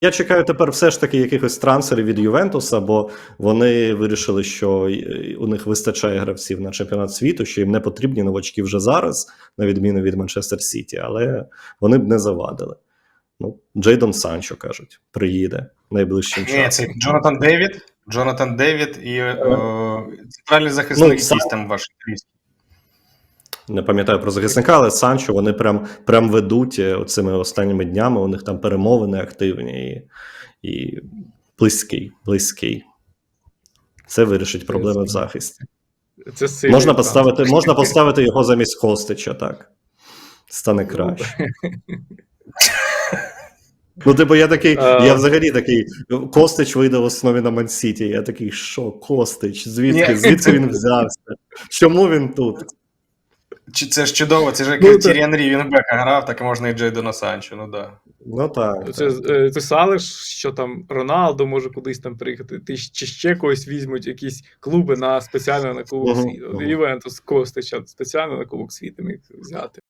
Я чекаю тепер все ж таки якихось трансферів від Ювентуса, бо вони вирішили, що е, у них вистачає гравців на чемпіонат світу, що їм не потрібні новачки вже зараз, на відміну від Манчестер Сіті, але вони б не завадили. Ну, Джейдон Санчо кажуть, приїде найближчим Ні, це Джонатан Девід, Джонатан Девід і е, центральний захисник Ну, сам- там ваш. Не пам'ятаю про захисника, але Санчо вони прям, прям ведуть е, оцими останніми днями. У них там перемовини активні і, і близький, близький. Це вирішить проблеми в захисті. Це сильний Можна поставити, можна поставити його замість Костича, так. Стане краще. Ну, типу, я такий, я взагалі такий. Костич вийде в основі на Мансіті. Я такий, що, Костич? Звідки? Звідки він взявся? Чому він тут? Чи це ж чудово, це ж як Ну, Тіріан так. Тірі Анрі Вінбека грав, так можна і Джейдона Санчо, ну да. Ну так. Це так. е, писали, ж, що там Роналдо може кудись там приїхати, ти чи ще когось візьмуть якісь клуби на спеціально на Кубок світу. Івентус Костича спеціально на Кубок світу міг взяти.